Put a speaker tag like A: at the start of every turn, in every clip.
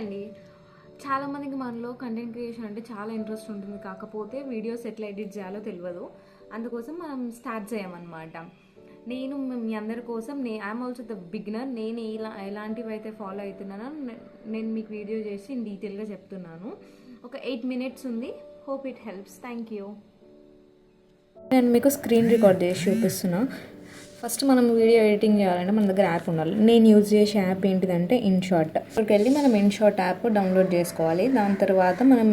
A: అండి. చాలామందికి మనలో కంటెంట్ క్రియేషన్ అంటే చాలా ఇంట్రెస్ట్ ఉంటుంది. కాకపోతే వీడియోస్ ఎట్లా ఎడిట్ చేయాలో తెలియదు అందుకోసం మనం స్టార్ట్ చేయమన్నమాట. నేను మీ అందరి కోసం నే ఐఎమ్ ఆల్సో ద బిగినర్ నేను ఎలా ఎలాంటివి అయితే ఫాలో అవుతున్నానో నేను మీకు వీడియో చేసి డీటెయిల్గా చెప్తున్నాను. ఒక ఎయిట్ మినిట్స్ ఉంది. Hope it helps thank you నేను మీకు స్క్రీన్ రికార్డ్ చేసి చూపిస్తున్నాను ఫస్ట్ మనం వీడియో ఎడిటింగ్ చేయాలంటే మన దగ్గర యాప్ ఉండాలి. నేను యూజ్ చేసే యాప్ ఏంటిదంటే ఇన్షార్ట్ ఇక్కడికి వెళ్ళి మనం ఇన్షార్ట్ యాప్ డౌన్లోడ్ చేసుకోవాలి. దాని తర్వాత మనం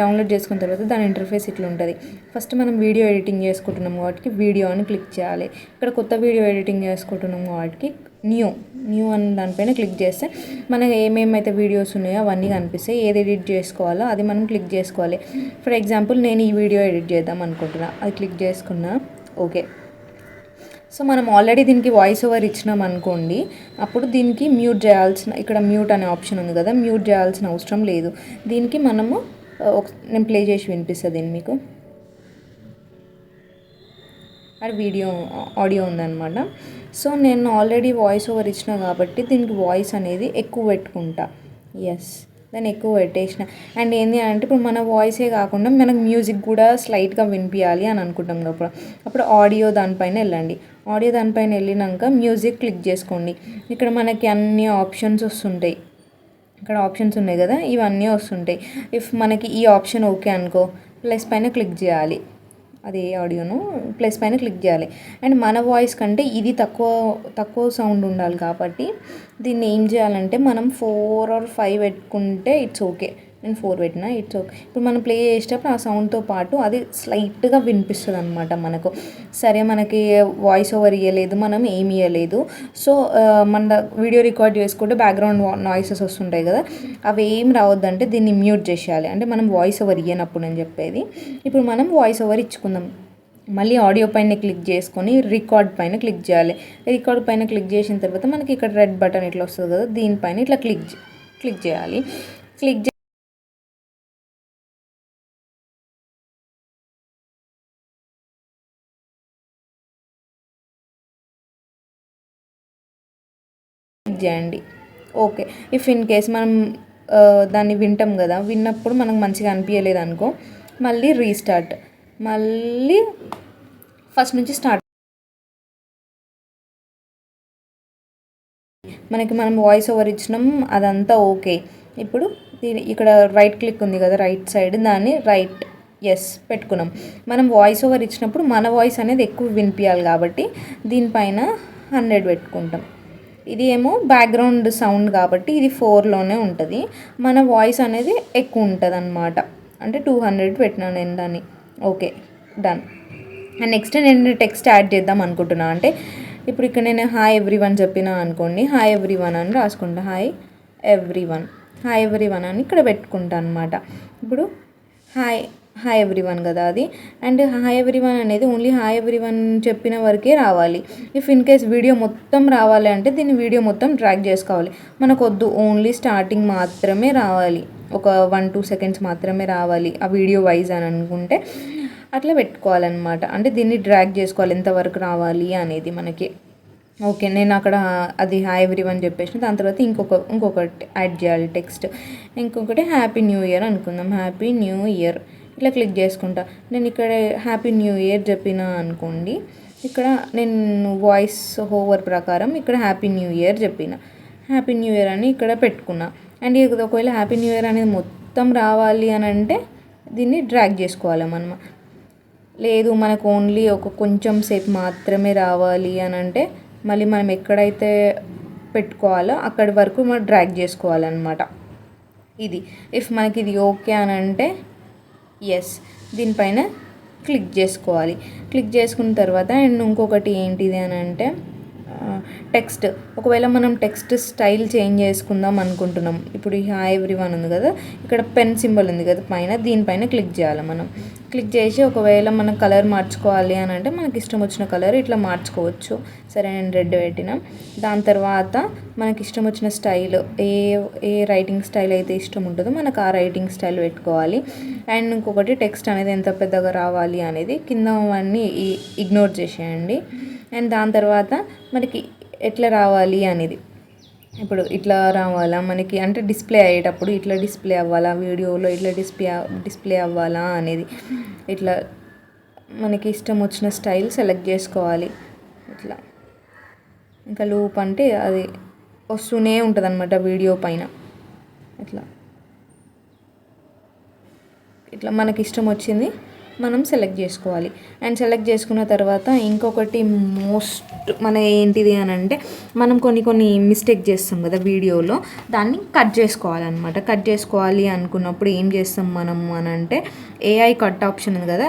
A: డౌన్లోడ్ చేసుకున్న తర్వాత దాని ఇంటర్ఫేస్ ఇట్లా ఉంటుంది. ఫస్ట్ మనం వీడియో ఎడిటింగ్ చేసుకుంటున్నాం కాబట్టి వీడియో అని క్లిక్ చేయాలి. ఇక్కడ కొత్త వీడియో ఎడిటింగ్ చేసుకుంటున్నాం కాబట్టి న్యూ న్యూ అని దానిపైన క్లిక్ చేస్తే మనకి ఏమేమైతే వీడియోస్ ఉన్నాయో అవన్నీ కనిపిస్తాయి. ఏది ఎడిట్ చేసుకోవాలో అది మనం క్లిక్ చేసుకోవాలి. ఫర్ ఎగ్జాంపుల్ నేను ఈ వీడియో ఎడిట్ చేద్దాం అనుకుంటున్నా. అది క్లిక్ చేసుకున్నా. ఓకే. సో మనం ఆల్రెడీ దీనికి వాయిస్ ఓవర్ ఇచ్చినాం అనుకోండి అప్పుడు దీనికి మ్యూట్ చేయాల్సిన ఇక్కడ మ్యూట్ అనే ఆప్షన్ ఉంది కదా మ్యూట్ చేయాల్సిన అవసరం లేదు. దీనికి మనము ఒక నేను ప్లే చేసి వినిపిస్తుంది దీన్ని మీకు. అది వీడియో ఆడియో ఉందన్నమాట. సో నేను ఆల్రెడీ వాయిస్ ఓవర్ ఇచ్చిన కాబట్టి దీనికి వాయిస్ అనేది ఎక్కువ పెట్టుకుంటా. ఎస్ దాన్ని ఎక్కువ పెట్టేసిన. అండ్ ఏంటి అంటే ఇప్పుడు మన వాయిసే కాకుండా మనకు మ్యూజిక్ కూడా స్లైట్గా వినిపించాలి అని అనుకుంటాం అప్పుడు అప్పుడు ఆడియో దానిపైన వెళ్ళండి. ఆడియో దానిపైన వెళ్ళినాక మ్యూజిక్ క్లిక్ చేసుకోండి. ఇక్కడ మనకి అన్ని ఆప్షన్స్ వస్తుంటాయి. ఇక్కడ ఆప్షన్స్ ఉన్నాయి కదా ఇవన్నీ వస్తుంటాయి. ఇఫ్ మనకి ఈ ఆప్షన్ ఓకే అనుకో ప్లస్ పైన క్లిక్ చేయాలి. అది ఆడియోను ప్లస్ పైన క్లిక్ చేయాలి. అండ్ మన వాయిస్ కంటే ఇది తక్కువ తక్కువ సౌండ్ ఉండాలి కాబట్టి దీన్ని ఏం చేయాలంటే మనం ఫోర్ ఆర్ ఫైవ్ పెట్టుకుంటే ఇట్స్ ఓకే. నేను ఫోర్ పెట్టినా ఇట్స్ ఓకే. ఇప్పుడు మనం ప్లే చేసేటప్పుడు ఆ సౌండ్తో పాటు అది స్లైట్గా వినిపిస్తుంది అనమాట మనకు. సరే మనకి వాయిస్ ఓవర్ ఇవ్వలేదు మనం ఏమి ఇవ్వలేదు సో మన వీడియో రికార్డ్ చేసుకుంటే బ్యాక్గ్రౌండ్ నాయిసెస్ వస్తుంటాయి కదా. అవి ఏం రావద్దంటే దీన్ని మ్యూట్ చేసేయాలి. అంటే మనం వాయిస్ ఓవర్ ఇవ్వనప్పుడు అని చెప్పేది. ఇప్పుడు మనం వాయిస్ ఓవర్ ఇచ్చుకుందాం. మళ్ళీ ఆడియో పైన క్లిక్ చేసుకొని రికార్డ్ పైన క్లిక్ చేయాలి. రికార్డ్ పైన క్లిక్ చేసిన తర్వాత మనకి ఇక్కడ రెడ్ బటన్ ఇట్లా వస్తుంది కదా దీనిపైన ఇట్లా క్లిక్ క్లిక్ చేయాలి. క్లిక్ చేయండి. ఓకే. ఇఫ్ ఇన్ కేస్ మనం దాన్ని వింటాం కదా విన్నప్పుడు మనకు మంచిగా అనిపించలేదు అనుకో మళ్ళీ రీస్టార్ట్. మళ్ళీ ఫస్ట్ నుంచి స్టార్ట్. మనకి మనం వాయిస్ ఓవర్ ఇచ్చినాం అదంతా ఓకే. ఇప్పుడు దీని ఇక్కడ రైట్ క్లిక్ ఉంది కదా రైట్ సైడ్ దాన్ని రైట్ ఎస్ పెట్టుకున్నాం. మనం వాయిస్ ఓవర్ ఇచ్చినప్పుడు మన వాయిస్ అనేది ఎక్కువ వినిపించాలి కాబట్టి దీనిపైన హండ్రెడ్ పెట్టుకుంటాం. ఇది ఏమో బ్యాక్గ్రౌండ్ సౌండ్ కాబట్టి ఇది ఫోర్లోనే ఉంటుంది. మన వాయిస్ అనేది ఎక్కువ ఉంటుంది అనమాట అంటే టూ హండ్రెడ్ పెట్టినా నేను దాన్ని. ఓకే డన్ అండ్ నెక్స్ట్ నేను టెక్స్ట్ యాడ్ చేద్దాం అనుకుంటున్నా. అంటే ఇప్పుడు ఇక్కడ నేను హాయ్ ఎవ్రీ వన్ చెప్పినా అనుకోండి హాయ్ ఎవ్రీ వన్ అని రాసుకుంటా. Hi everyone hi everyone అని ఇక్కడ పెట్టుకుంటా అనమాట ఇప్పుడు హాయ్ హాయ్ ఎవ్రీవన్ కదా అది. అండ్ హాయ్ ఎవ్రీవన్ అనేది ఓన్లీ హాయ్ ఎవ్రీవన్ చెప్పిన వరకే రావాలి. ఇఫ్ ఇన్ కేస్ వీడియో మొత్తం రావాలి అంటే దీన్ని వీడియో మొత్తం ట్రాక్ చేసుకోవాలి. మనకు వద్దు ఓన్లీ స్టార్టింగ్ మాత్రమే రావాలి. ఒక వన్ టూ సెకండ్స్ మాత్రమే రావాలి ఆ వీడియో వైజ్ అని అనుకుంటే. అట్లా పెట్టుకోవాలన్నమాట. అంటే దీన్ని డ్రాగ్ చేసుకోవాలి. ఎంతవరకు రావాలి అనేది మనకి. ఓకే నేను అక్కడ అది హాయ్ ఎవ్రీవన్ చెప్పేసిన దాని తర్వాత ఇంకొక ఇంకొకటి యాడ్ చేయాలి టెక్స్ట్ ఇంకొకటి హ్యాపీ న్యూ ఇయర్ అనుకుందాం. హ్యాపీ న్యూ ఇయర్ ఇట్లా క్లిక్ చేసుకుంటా. నేను ఇక్కడ హ్యాపీ న్యూ ఇయర్ చెప్పిన అనుకోండి ఇక్కడ నేను వాయిస్ ఓవర్ ప్రకారం ఇక్కడ హ్యాపీ న్యూ ఇయర్ చెప్పిన. హ్యాపీ న్యూ ఇయర్ అని ఇక్కడ పెట్టుకున్నా. అండ్ ఇది ఒకవేళ హ్యాపీ న్యూ ఇయర్ అనేది మొత్తం రావాలి అని అంటే దీన్ని డ్రాగ్ చేసుకోవాలి మనం. లేదు మనకు ఓన్లీ ఒక కొంచెం సేపు మాత్రమే రావాలి అని అంటే మళ్ళీ మనం ఎక్కడైతే పెట్టుకోవాలో అక్కడి వరకు మనం డ్రాగ్ చేసుకోవాలన్నమాట. ఇది. ఇఫ్ మనకి ఇది ఓకే అని అంటే ఎస్ దీనిపైన క్లిక్ చేసుకోవాలి. క్లిక్ చేసుకున్న తర్వాత అండ్ ఇంకొకటి ఏంటిది అని అంటే టెక్స్ట్. ఒకవేళ మనం టెక్స్ట్ స్టైల్ చేంజ్ చేసుకుందాం అనుకుంటున్నాం. ఇప్పుడు ఈ హాయ్ ఎవ్రీ వన్ ఉంది కదా ఇక్కడ పెన్ సింబల్ ఉంది కదా పైన దీనిపైన క్లిక్ చేయాలి మనం. క్లిక్ చేసి ఒకవేళ మనం కలర్ మార్చుకోవాలి అని అంటే మనకి ఇష్టం వచ్చిన కలర్ ఇట్లా మార్చుకోవచ్చు. సరే నేను రెడ్ పెట్టిన. దాని తర్వాత మనకి ఇష్టం వచ్చిన స్టైల్ ఏ ఏ రైటింగ్ స్టైల్ అయితే ఇష్టం ఉంటుందో మనకు ఆ రైటింగ్ స్టైల్ పెట్టుకోవాలి. అండ్ ఇంకొకటి టెక్స్ట్ అనేది ఎంత పెద్దగా రావాలి అనేది కింద అవన్నీ ఇగ్నోర్ చేసేయండి. అండ్ దాని తర్వాత మనకి ఎట్లా రావాలి అనేది. ఇప్పుడు ఇట్లా రావాలా మనకి అంటే డిస్ప్లే అయ్యేటప్పుడు ఇట్లా డిస్ప్లే అవ్వాలా వీడియోలో ఇట్లా డిస్ప్లే డిస్ప్లే అవ్వాలా అనేది. ఇట్లా మనకి ఇష్టం వచ్చిన స్టైల్ సెలెక్ట్ చేసుకోవాలి. ఇట్లా. ఇంకా లూప్ అంటే అది వస్తూనే ఉంటుంది అనమాట వీడియో పైన. ఇట్లా. ఇట్లా మనకి ఇష్టం వచ్చింది మనం సెలెక్ట్ చేసుకోవాలి. అండ్ సెలెక్ట్ చేసుకున్న తర్వాత ఇంకొకటి మోస్ట్ మన ఏంటిది అని అంటే మనం కొన్ని కొన్ని మిస్టేక్ చేస్తాం కదా వీడియోలో దాన్ని కట్ చేసుకోవాలన్నమాట. కట్ చేసుకోవాలి అనుకున్నప్పుడు ఏం చేస్తాం మనం అని అంటే ఏఐ కట్ ఆప్షన్ ఉంది కదా.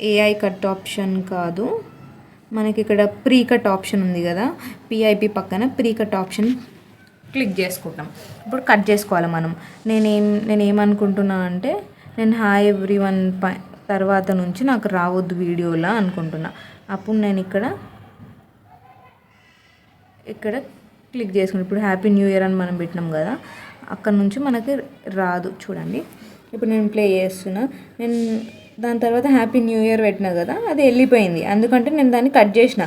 A: ఏఐ కట్ ఆప్షన్ కాదు. మనకి ఇక్కడ ప్రీ కట్ ఆప్షన్ ఉంది కదా. పిఐపి పక్కన ప్రీ కట్ ఆప్షన్ క్లిక్ చేసుకుంటాం. ఇప్పుడు కట్ చేసుకోవాలి మనం. నేనేం నేను ఏమనుకుంటున్నా అంటే నేను హాయ్ ఎవ్రీ వన్ పై తర్వాత నుంచి నాకు రావద్దు వీడియోలా అనుకుంటున్నా. అప్పుడు నేను ఇక్కడ ఇక్కడ క్లిక్ చేసుకుని ఇప్పుడు హ్యాపీ న్యూ ఇయర్ అని మనం పెట్టినాం కదా అక్కడ నుంచి మనకి రాదు. చూడండి. ఇప్పుడు నేను ప్లే చేస్తున్నా. నేను దాని తర్వాత హ్యాపీ న్యూ ఇయర్ పెట్టినా కదా అది వెళ్ళిపోయింది. ఎందుకంటే నేను దాన్ని కట్ చేసిన.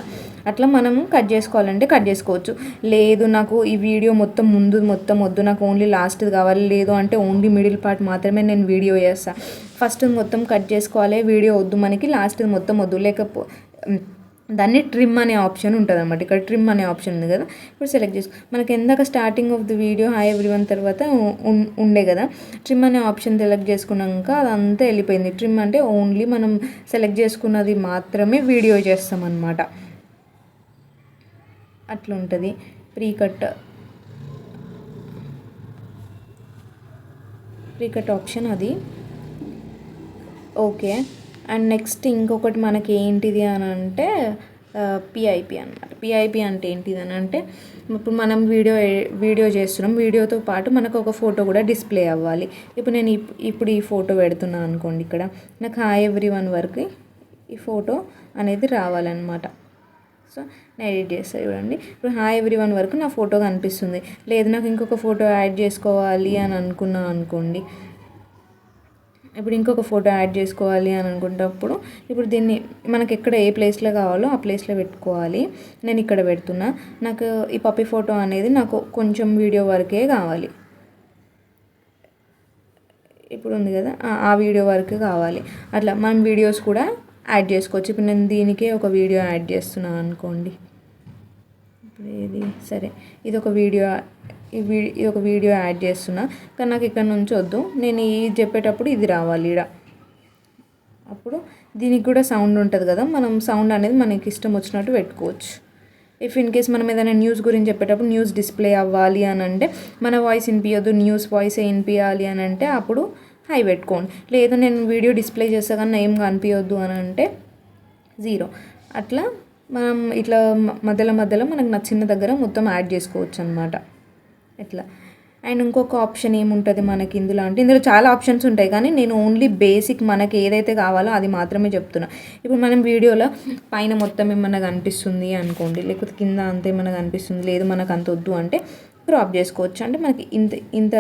A: అట్లా మనము కట్ చేసుకోవాలంటే కట్ చేసుకోవచ్చు. లేదు నాకు ఈ వీడియో మొత్తం ముందు మొత్తం వద్దు నాకు ఓన్లీ లాస్ట్ కావాలి లేదు అంటే ఓన్లీ మిడిల్ పార్ట్ మాత్రమే నేను వీడియో చేస్తాను ఫస్ట్ మొత్తం కట్ చేసుకోవాలి వీడియో వద్దు మనకి లాస్ట్ మొత్తం వద్దు. లేకపో దాన్ని ట్రిమ్ అనే ఆప్షన్ ఉంటుంది అనమాట ఇక్కడ ట్రిమ్ అనే ఆప్షన్ ఉంది కదా. ఇప్పుడు సెలెక్ట్ చేసుకో మనకి ఎందాక starting of the video hi everyone తర్వాత ఉండే కదా. ట్రిమ్ అనే ఆప్షన్ సెలెక్ట్ చేసుకున్నాక అదంతా వెళ్ళిపోయింది. ట్రిమ్ అంటే ఓన్లీ మనం సెలెక్ట్ చేసుకున్నది మాత్రమే వీడియో చేస్తాం అనమాట అట్లా ఉంటుంది pre cut pre cut option అది. ఓకే. అండ్ నెక్స్ట్ ఇంకొకటి మనకి ఏంటిది అని అంటే పిఐపి అనమాట పిఐపి అంటే ఏంటిది అని అంటే ఇప్పుడు మనం వీడియో వీడియో చేస్తున్నాం. వీడియోతో పాటు మనకు ఒక ఫోటో కూడా డిస్ప్లే అవ్వాలి. ఇప్పుడు నేను ఇప్- ఇప్పుడు ఈ ఫోటో పెడుతున్నాను అనుకోండి ఇక్కడ. నాకు హాయ్ ఎవ్రీ వన్ వరకు ఈ ఫోటో అనేది రావాలన్నమాట. సో నేను ఎడిట్ చేస్తాను చూడండి. ఇప్పుడు హాయ్ ఎవ్రీ వన్ వరకు నా ఫోటో కనిపిస్తుంది. లేదు నాకు ఇంకొక ఫోటో యాడ్ చేసుకోవాలి అని అనుకున్నా అనుకోండి. ఇప్పుడు ఇంకొక ఫోటో యాడ్ చేసుకోవాలి అని అనుకున్నప్పుడు ఇప్పుడు దీన్ని మనకి ఎక్కడ ఏ ప్లేస్లో కావాలో ఆ ప్లేస్లో పెట్టుకోవాలి. నేను ఇక్కడ పెడుతున్నా. నాకు ఈ పప్పి ఫోటో అనేది నాకు కొంచెం వీడియో వరకే కావాలి. ఇప్పుడు ఉంది కదా? ఆ- ఆ వీడియో వరకు కావాలి. అట్లా మనం వీడియోస్ కూడా యాడ్ చేసుకోవచ్చు. ఇప్పుడు నేను దీనికే ఒక వీడియో యాడ్ చేస్తున్నాను అనుకోండి. ఇప్పుడు ఇది సరే. ఇది ఒక వీడియో ఈ ఇది ఒక వీడియో యాడ్ చేస్తున్నా. కానీ నాకు ఇక్కడ నుంచి వద్దు. నేను ఇది చెప్పేటప్పుడు ఇది రావాలి ఈడ. అప్పుడు దీనికి కూడా సౌండ్ ఉంటుంది కదా. మనం సౌండ్ అనేది మనకి ఇష్టం వచ్చినట్టు పెట్టుకోవచ్చు. ఇఫ్ ఇన్ కేస్ మనం ఏదైనా న్యూస్ గురించి చెప్పేటప్పుడు న్యూస్ డిస్ప్లే అవ్వాలి అని అంటే మన వాయిస్ వినిపించద్దు న్యూస్ వాయిస్ వినిపించాలి అని అంటే అప్పుడు హై పెట్టుకోండి. లేదా నేను వీడియో డిస్ప్లే చేస్తా కానీ ఏం కనిపించొద్దు అని అంటే జీరో. అట్లా మనం ఇట్లా మధ్యలో మధ్యలో మనకు నచ్చిన దగ్గర మొత్తం యాడ్ చేసుకోవచ్చు అనమాట ఇట్లా. అండ్ ఇంకొక ఆప్షన్ ఏముంటుంది మనకి ఇందులో అంటే ఇందులో చాలా ఆప్షన్స్ ఉంటాయి కానీ నేను ఓన్లీ బేసిక్ మనకి ఏదైతే కావాలో అది మాత్రమే చెప్తున్నా. ఇప్పుడు మనం వీడియోలో పైన మొత్తం ఏమన్నా కనిపిస్తుంది అనుకోండి లేకపోతే కింద అంత ఏమన్నా కనిపిస్తుంది లేదు మనకు అంత వద్దు అంటే క్రాప్ చేసుకోవచ్చు. అంటే మనకి ఇంత ఇంత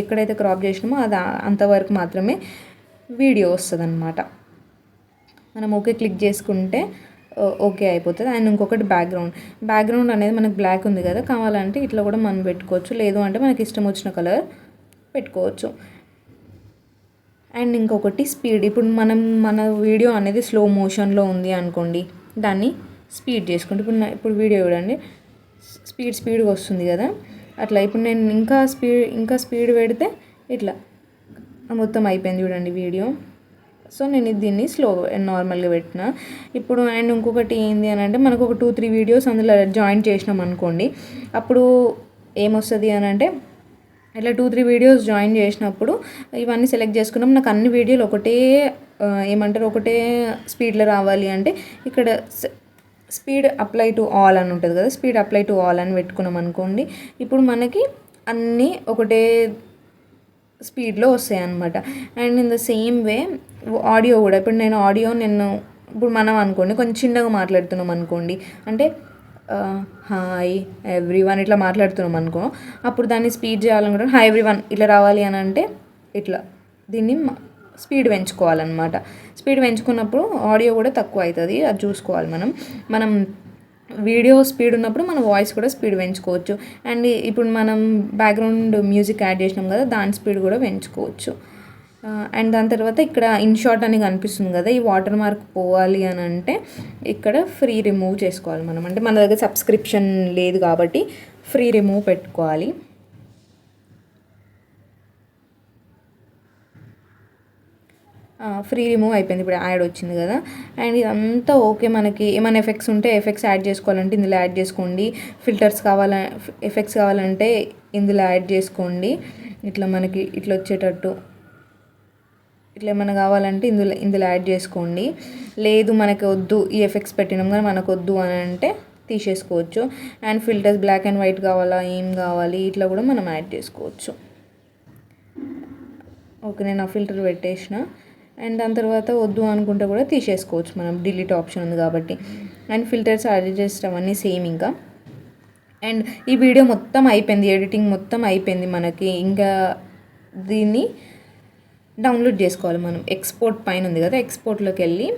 A: ఎక్కడైతే క్రాప్ చేసినామో అది అంతవరకు మాత్రమే వీడియో వస్తుంది అనమాట మనం ఓకే క్లిక్ చేసుకుంటే ఓకే అయిపోతుంది. అండ్ ఇంకొకటి బ్యాక్గ్రౌండ్. బ్యాక్గ్రౌండ్ అనేది మనకు బ్లాక్ ఉంది కదా కావాలంటే ఇట్లా కూడా మనం పెట్టుకోవచ్చు. లేదు అంటే మనకి ఇష్టం వచ్చిన కలర్ పెట్టుకోవచ్చు. అండ్ ఇంకొకటి స్పీడ్. ఇప్పుడు మనం మన వీడియో అనేది స్లో మోషన్లో ఉంది అనుకోండి దాన్ని స్పీడ్ చేసుకుంటే ఇప్పుడు ఇప్పుడు వీడియో చూడండి. స్పీడ్ స్పీడ్గా వస్తుంది కదా. అట్లా ఇప్పుడు నేను ఇంకా స్పీడ్ ఇంకా స్పీడ్ పెడితే ఇట్లా. మొత్తం అయిపోయింది చూడండి వీడియో. సో నేను దీన్ని స్లో నార్మల్గా పెట్టిన. ఇప్పుడు అండ్ ఇంకొకటి ఏంది అని అంటే మనకు ఒక టూ త్రీ వీడియోస్ అందులో జాయిన్ చేసినాం అనుకోండి. అప్పుడు ఏమొస్తుంది అని అంటే ఇట్లా టూ త్రీ వీడియోస్ జాయిన్ చేసినప్పుడు ఇవన్నీ సెలెక్ట్ చేసుకున్నాం. నాకు అన్ని వీడియోలు ఒకటే ఏమంటారు ఒకటే స్పీడ్లో రావాలి అంటే ఇక్కడ స- స్పీడ్ అప్లై టు ఆల్ అని ఉంటుంది కదా స్పీడ్ అప్లై టు ఆల్ అని పెట్టుకున్నాం అనుకోండి ఇప్పుడు మనకి అన్నీ ఒకటే స్పీడ్లో వస్తాయి అనమాట and in the same way audio కూడా ఇప్పుడు నేను ఆడియో నేను ఇప్పుడు మనం అనుకోండి కొంచెం చిన్నగా మాట్లాడుతున్నాం అనుకోండి అంటే హాయ్ ఎవ్రీ వన్ ఇట్లా మాట్లాడుతున్నాం అనుకో అప్పుడు దాన్ని స్పీడ్ చేయాలనుకుంటే హాయ్ ఎవ్రీ వన్ ఇట్లా రావాలి అని అంటే ఇట్లా దీన్ని స్పీడ్ పెంచుకోవాలన్నమాట. స్పీడ్ పెంచుకున్నప్పుడు ఆడియో కూడా తక్కువ అవుతుంది అది చూసుకోవాలి మనం. మనం వీడియో స్పీడ్ ఉన్నప్పుడు మన వాయిస్ కూడా స్పీడ్ పెంచుకోవచ్చు. అండ్ ఇప్పుడు మనం బ్యాక్గ్రౌండ్ మ్యూజిక్ యాడ్ చేసినాం కదా దాని స్పీడ్ కూడా పెంచుకోవచ్చు. అండ్ దాని తర్వాత ఇక్కడ ఇన్ షార్ట్ అని కనిపిస్తుంది కదా ఈ వాటర్ మార్క్ పోవాలి అని అంటే ఇక్కడ ఫ్రీ రిమూవ్ చేసుకోవాలి మనం. అంటే మన దగ్గర సబ్స్క్రిప్షన్ లేదు కాబట్టి ఫ్రీ రిమూవ్ పెట్టుకోవాలి. ఫ్రీ రిమూవ్ అయిపోయింది. ఇప్పుడు యాడ్ వచ్చింది కదా. అండ్ ఇదంతా ఓకే మనకి. ఏమైనా ఎఫెక్ట్స్ ఉంటే ఎఫెక్ట్స్ యాడ్ చేసుకోవాలంటే ఇందులో యాడ్ చేసుకోండి. ఫిల్టర్స్ కావాల ఎఫెక్ట్స్ కావాలంటే ఇందులో యాడ్ చేసుకోండి. ఇట్లా మనకి ఇట్లా వచ్చేటట్టు. ఇట్లా ఏమైనా కావాలంటే ఇందులో ఇందులో యాడ్ చేసుకోండి. లేదు మనకి వద్దు ఈ ఎఫెక్ట్స్ పెట్టినాం కానీ మనకు వద్దు అని అంటే తీసేసుకోవచ్చు. And filters black and white కావాలా ఏం కావాలి ఇట్లా కూడా మనం యాడ్ చేసుకోవచ్చు. ఓకే నేను ఆ ఫిల్టర్ పెట్టేసిన. అండ్ దాని తర్వాత వద్దు అనుకుంటే కూడా తీసేసుకోవచ్చు. మనం డిలీట్ ఆప్షన్ ఉంది కాబట్టి. అండ్ ఫిల్టర్స్ అడ్జస్ట్ అవన్నీ సేమ్ ఇంకా. అండ్ ఈ వీడియో మొత్తం అయిపోయింది. ఎడిటింగ్ మొత్తం అయిపోయింది మనకి. ఇంకా దీన్ని డౌన్లోడ్ చేసుకోవాలి మనం. ఎక్స్పోర్ట్ పైన ఉంది కదా. ఎక్స్పోర్ట్లోకి వెళ్ళి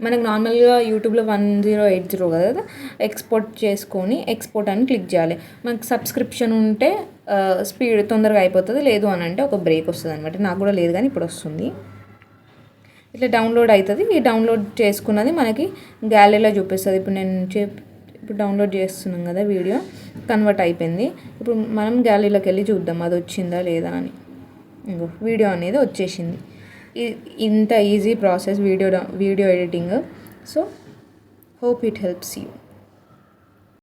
A: మనకు నార్మల్గా యూట్యూబ్లో వన్ జీరో ఎయిట్ జీరో కదా. ఎక్స్పోర్ట్ చేసుకొని ఎక్స్పోర్ట్ అని క్లిక్ చేయాలి. మనకు సబ్స్క్రిప్షన్ ఉంటే uh, స్పీడ్ తొందరగా అయిపోతుంది. లేదు అని అంటే ఒక బ్రేక్ వస్తుంది అనమాట నాకు కూడా లేదు కానీ ఇప్పుడు వస్తుంది. ఇట్లా డౌన్లోడ్ అవుతుంది. ఈ డౌన్లోడ్ చేసుకున్నది మనకి గ్యాలరీలో చూపిస్తుంది. ఇప్పుడు నేను చెప్ ఇప్పుడు డౌన్లోడ్ చేస్తున్నాం కదా వీడియో కన్వర్ట్ అయిపోయింది. ఇప్పుడు మనం గ్యాలరీలోకి వెళ్ళి చూద్దాం అది వచ్చిందా లేదా అని. ఇంకో వీడియో అనేది వచ్చేసింది. ఇంత easy process video video editing. So hope it helps you.